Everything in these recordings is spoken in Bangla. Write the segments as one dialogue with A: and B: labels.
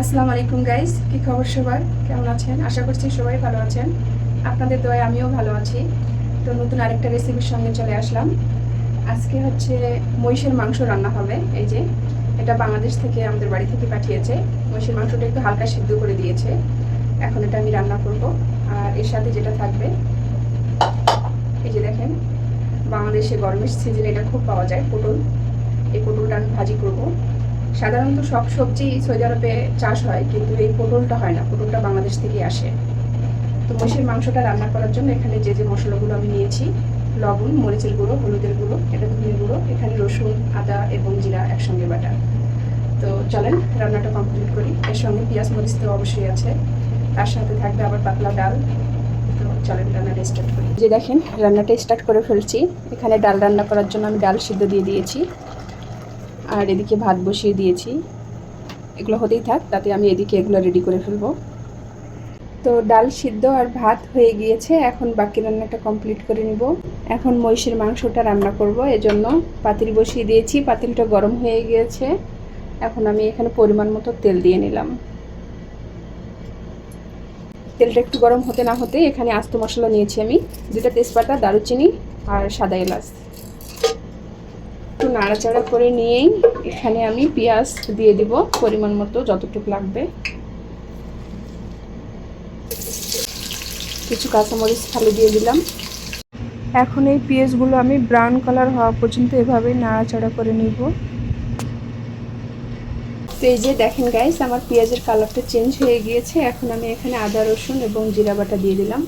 A: আসসালামু আলাইকুম গাইস কি খবর সবার? কেমন আছেন? আশা করছি সবাই ভালো আছেন। আপনাদের দয়া আমিও ভালো আছি। তো নতুন আরেকটা রেসিপির সঙ্গে চলে আসলাম। আজকে হচ্ছে মহিষের মাংস রান্না হবে। এই যে, এটা বাংলাদেশ থেকে আমাদের বাড়ি থেকে পাঠিয়েছে। মহিষের মাংসটা একটু হালকা সিদ্ধ করে দিয়েছে। এখন এটা আমি রান্না করব। আর এর সাথে যেটা থাকবে, এই যে দেখেন, বাংলাদেশে গরমের সিজনে এটা খুব পাওয়া যায়, পটল। এই পটলটা আমি ভাজি করব। সাধারণত সব সবজি সৌদি আরবে চাষ হয়, কিন্তু এই পটলটা হয় না। পটলটা বাংলাদেশ থেকে আসে। তো মহিষের মাংসটা রান্না করার জন্য এখানে যে যে মশলাগুলো আমি নিয়েছি, লবণ, মরিচের গুঁড়ো, হলুদের গুঁড়ো, এটা ধনের গুঁড়ো, এখানে রসুন, আদা এবং জিরা একসঙ্গে বাটা। তো চলেন, রান্নাটা কমপ্লিট করি। এর সঙ্গে পেঁয়াজ, মরিচ তো অবশ্যই আছে। তার সাথে থাকবে আবার পাতলা ডাল। তো চলেন, রান্নাটা স্টার্ট করি। যে দেখেন, রান্নাটা স্টার্ট করে ফেলছি। এখানে ডাল রান্না করার জন্য আমি ডাল সিদ্ধ দিয়ে দিয়েছি। আর এদিকে ভাত বসিয়ে দিয়েছি। এগুলো হতেই থাক, তাতে আমি এদিকে এগুলো রেডি করে ফেলব। তো ডাল সিদ্ধ আর ভাত হয়ে গিয়েছে, এখন বাকি রান্নাটা কমপ্লিট করে নিব। এখন মহিষের মাংসটা রান্না করব, এজন্য পাতিল বসিয়ে দিয়েছি। পাতিলটা গরম হয়ে গিয়েছে, এখন আমি এখানে পরিমাণ মতো তেল দিয়ে নিলাম। তেলটা একটু গরম হতে না হতে এখানে আস্ত মশলা নিয়েছি আমি দুটা তেজপাতা, দারুচিনি আর সাদা এলাচ। নাড়াচাড়া করে নিয়েই এখানে আমি পেঁয়াজ দিয়ে দিব পরিমাণ মতো যতটুকু লাগবে। কিছু কাঁচামরিচ ফালি দিয়ে দিলাম। এখন এই পেঁয়াজগুলো আমি ব্রাউন কালার হওয়া পর্যন্ত এভাবে নাড়াচাড়া করে নিব। তো এই যে দেখেন গাইস আমার পেঁয়াজের কালারটা চেঞ্জ হয়ে গিয়েছে। এখন আমি এখানে আদা রসুন এবং জিরা বাটা দিয়ে দিলাম।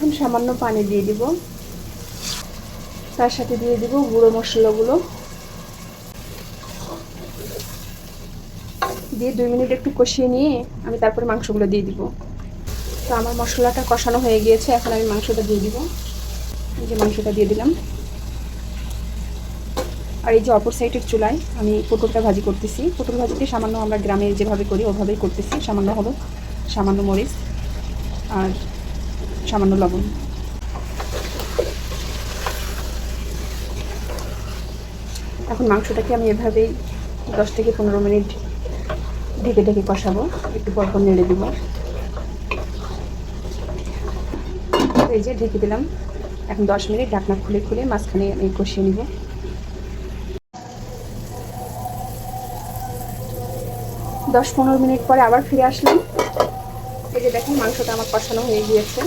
A: এখন সামান্য পানি দিয়ে দিব। তার সাথে দিয়ে দিব গুঁড়ো মশলাগুলো। দিয়ে দুই মিনিট একটু কষিয়ে নিয়ে আমি তারপরে মাংসগুলো দিয়ে দিব। তো আমার মশলাটা কষানো হয়ে গিয়েছে, এখন আমি মাংসটা দিয়ে দিব। এই যে মাংসটা দিয়ে দিলাম। আর এই যে অপর সাইডের চুলায় আমি পটলটা ভাজি করতেছি। পটল ভাজিতে সামান্য আমরা গ্রামে যেভাবে করি, ওভাবেই করতেছি। সামান্য হলো সামান্য মরিচ। আর সামান্য লবণ। এখন মাংসটাকে আমি এভাবেই দশ থেকে পনেরো মিনিট ঢেকে ঢেকে কষাবো। একটু পরপর নেড়ে দিব। এই যে ঢেকে দিলাম। এখন দশ মিনিট ঢাকনা খুলে খুলে মাঝখানে আমি কষিয়ে নিব। দশ পনেরো মিনিট পরে আবার ফিরে আসলাম। এই যে দেখেন, মাংসটা আমার কষানো হয়ে গিয়েছে।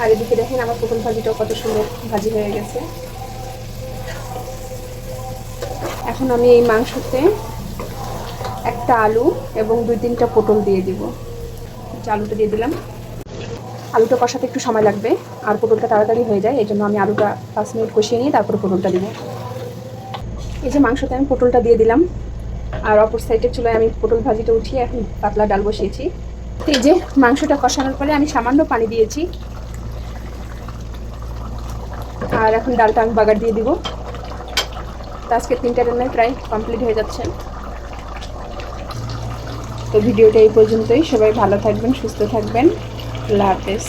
A: আর এদিকে দেখেন আমার পটল ভাজিটাও কত সুন্দর ভাজি হয়ে গেছে। এখন আমি এই মাংসতে একটা আলু এবং দুই তিনটা পটল দিয়ে দিব। আলুটা দিয়ে দিলাম। আলুটা কষাতে একটু সময় লাগবে আর পটলটা তাড়াতাড়ি হয়ে যায় এই জন্য আমি আলুটা পাঁচ মিনিট কষিয়ে নিয়ে তারপরে পটলটা দিব। এই যে মাংসতে আমি পটলটা দিয়ে দিলাম আর অপর সাইডের চুলায় আমি পটল ভাজিটা উঠিয়ে এখন পাতলা ডাল বসিয়েছি। এই যে মাংসটা কষানোর পরে আমি সামান্য পানি দিয়েছি। আর এখন ডালটা আমি বাগার দিয়ে দিব। তো আজকে তিনটা রান্নায় প্রায় কমপ্লিট হয়ে যাচ্ছে। তো ভিডিওটা এই পর্যন্তই। সবাই ভালো থাকবেন, সুস্থ থাকবেন। আল্লাহ হাফেজ।